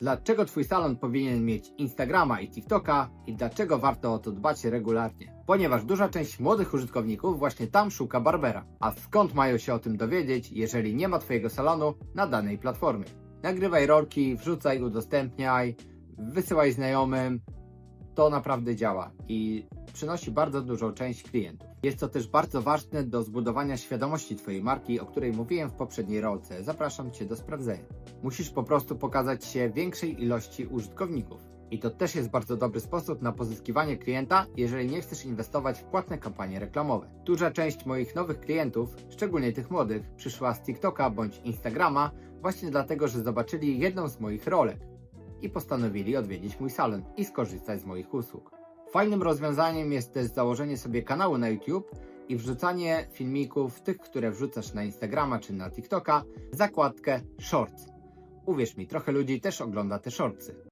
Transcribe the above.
Dlaczego Twój salon powinien mieć Instagrama i TikToka i dlaczego warto o to dbać regularnie? Ponieważ duża część młodych użytkowników właśnie tam szuka barbera. A skąd mają się o tym dowiedzieć, jeżeli nie ma Twojego salonu na danej platformie? Nagrywaj rolki, wrzucaj, udostępniaj, wysyłaj znajomym. To naprawdę działa i przynosi bardzo dużą część klientów. Jest to też bardzo ważne do zbudowania świadomości Twojej marki, o której mówiłem w poprzedniej rolce. Zapraszam Cię do sprawdzenia. Musisz po prostu pokazać się większej ilości użytkowników. I to też jest bardzo dobry sposób na pozyskiwanie klienta, jeżeli nie chcesz inwestować w płatne kampanie reklamowe. Duża część moich nowych klientów, szczególnie tych młodych, przyszła z TikToka bądź Instagrama właśnie dlatego, że zobaczyli jedną z moich rolek i postanowili odwiedzić mój salon i skorzystać z moich usług. Fajnym rozwiązaniem jest też założenie sobie kanału na YouTube i wrzucanie filmików, tych, które wrzucasz na Instagrama czy na TikToka, zakładkę Shorts. Uwierz mi, trochę ludzi też ogląda te shortsy.